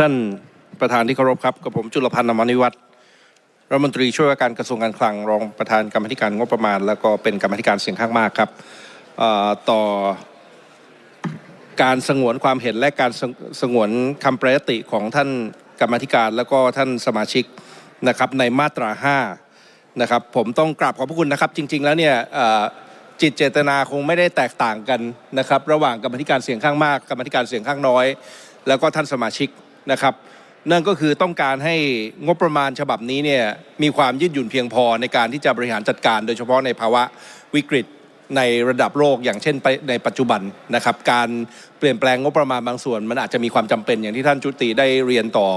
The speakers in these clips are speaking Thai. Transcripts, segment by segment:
ท่านประธานที่เคารพครับกับผมจุลพันธ์อมนิวัฒน์รัฐมนตรีช่วยว่าการกระทรวงการคลังรองประธานกรรมธิการงบประมาณ แล้วก็เป็นกรรมธิการเสียงข้างมากครับต่อการสงวนความเห็นและการสงวนคำแปรยติของท่านกรรมธิการแล้วก็ท่านสมาชิกนะครับในมาตรา5นะครับผมต้องกราบขอบพระคุณนะครับ จริง ๆ แล้วเนี่ยจิตเจตนาคงไม่ได้แตกต่างกันนะครับ ระหว่างกรรมธิการเสียงข้างมากกรรมธิการเสียงข้างน้อย แล้วก็ท่านสมาชิก นะครับนั่นก็คือต้องการให้งบประมาณฉบับนี้เนี่ยมีความยืดหยุ่นเพียงพอในการที่จะบริหารจัดการ โดยเฉพาะในภาวะวิกฤตในระดับโลกอย่างเช่นไปในปัจจุบันนะครับการเปลี่ยนแปลงงบประมาณบางส่วน มันอาจจะมีความจำเป็นอย่างที่ท่านจุติได้เรียนต่อ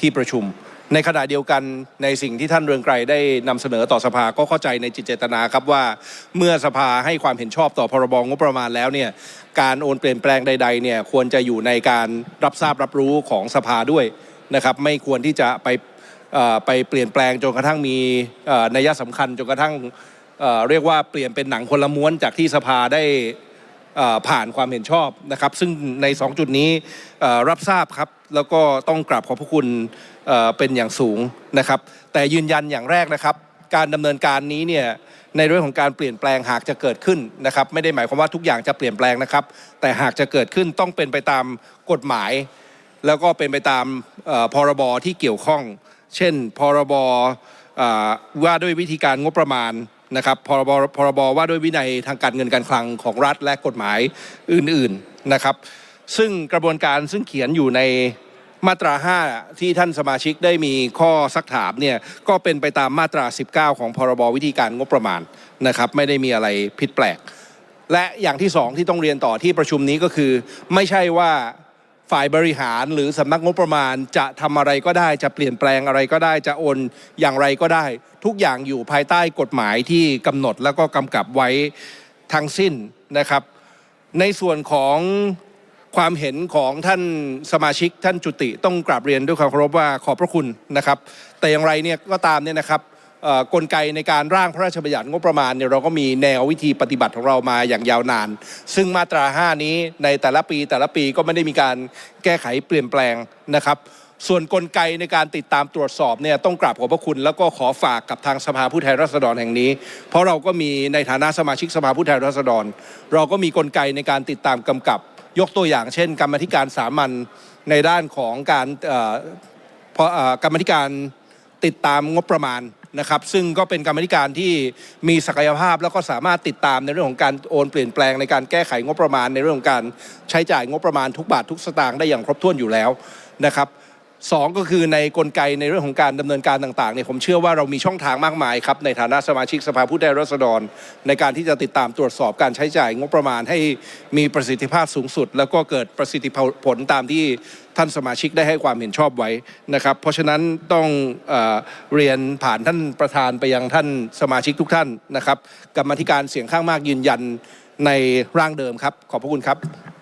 ที่ประชุม ในขณะเดียวกันในสิ่งที่ท่านเรืองไกรได้นำเสนอต่อสภาก็เข้าใจในจิตเจตนาครับว่า เมื่อสภาให้ความเห็นชอบต่อพรบงบประมาณแล้วเนี่ยการโอนเปลี่ยนแปลงใด ๆเนี่ยควรจะอยู่ในการรับทราบรับรู้ของสภาด้วยนะครับไม่ควรที่จะไปไปเปลี่ยนแปลงจนกระทั่งมีนัยสำคัญจนกระทั่งเรียกว่าเปลี่ยนเป็นหนังคนละม้วนจากที่สภาได้ ผ่านความเห็นชอบนะครับ ซึ่งใน 2 จุดนี้รับทราบครับ แล้วก็ต้องกราบขอบพระคุณเป็นอย่างสูงนะครับ แต่ยืนยันอย่างแรกนะครับ การดำเนินการนี้เนี่ยในเรื่องของการเปลี่ยนแปลงหากจะเกิดขึ้นนะครับไม่ได้หมายความว่าทุกอย่างจะเปลี่ยนแปลงนะครับ แต่หากจะเกิดขึ้นต้องเป็นไปตามกฎหมาย แล้วก็เป็นไปตามพรบที่เกี่ยวข้อง เช่น พรบว่าด้วยวิธีการงบประมาณ นะครับพรบพรบว่าด้วยวินัยทางการเงินการคลังของรัฐและกฎหมายอื่นๆนะครับ ซึ่งกระบวนการซึ่งเขียนอยู่ในมาตรา 5 ที่ท่านสมาชิกได้มีข้อซักถามเนี่ยก็เป็นไปตามมาตรา 19 ของพรบวิธีการงบประมาณนะครับ ไม่ได้มีอะไรผิดแปลก และอย่างที่สองที่ต้องเรียนต่อที่ประชุมนี้ก็คือ ไม่ใช่ว่า ฝ่ายบริหารหรือสำนักงบประมาณจะทำอะไรก็ได้ จะเปลี่ยนแปลงอะไรก็ได้ จะโอนอย่างไรก็ได้ ทุกอย่างอยู่ภายใต้กฎหมายที่กำหนดแล้วก็กำกับไว้ทั้งสิ้นนะครับ ในส่วนของความเห็นของท่านสมาชิกท่านจุติต้องกราบเรียนด้วยความเคารพว่าขอบพระคุณนะครับ แต่อย่างไรเนี่ยก็ตามเนี่ยนะครับ กลไกในการร่างพระราชบัญญัติงบประมาณเนี่ยเราก็มีแนววิธีปฏิบัติของเรามาอย่างยาวนาน ซึ่งมาตรา 5 นี้ในแต่ละปีแต่ละปีก็ไม่ได้มีการแก้ไขเปลี่ยนแปลงนะครับส่วนกลไกในการติดตามตรวจสอบเนี่ยต้องกราบขอบพระคุณแล้วก็ขอฝากกับทางสภาผู้แทนราษฎรแห่งนี้ เพราะเราก็มีในฐานะสมาชิกสภาผู้แทนราษฎร เราก็มีกลไกในการติดตามกำกับ ยกตัวอย่างเช่น กรรมธิการสามัญในด้านของการกรรมธิการติดตามงบประมาณ นะครับซึ่งก็เป็นกรรมธิการที่มีศักยภาพแล้วก็สามารถติดตามในเรื่องของการโอนเปลี่ยนแปลงในการแก้ไขงบประมาณในเรื่องของการใช้จ่ายงบประมาณทุกบาททุกสตางค์ได้อย่างครบถ้วนอยู่แล้วนะครับ สองก็คือในกลไกในเรื่องของการดำเนินการต่างๆเนี่ยผมเชื่อว่าเรามีช่องทางมากมายครับในฐานะสมาชิกสภาผู้แทนราษฎร ในการที่จะติดตามตรวจสอบการใช้จ่ายงบประมาณให้มีประสิทธิภาพสูงสุด แล้วก็เกิดประสิทธิผลตามที่ท่านสมาชิกได้ให้ความเห็นชอบไว้นะครับ เพราะฉะนั้นต้องเอเรียนผ่านท่านประธานไปยังท่านสมาชิกทุกท่านนะครับกรรมธิการเสียงข้างมากยืนยันในร่างเดิมครับ ขอบพระคุณครับ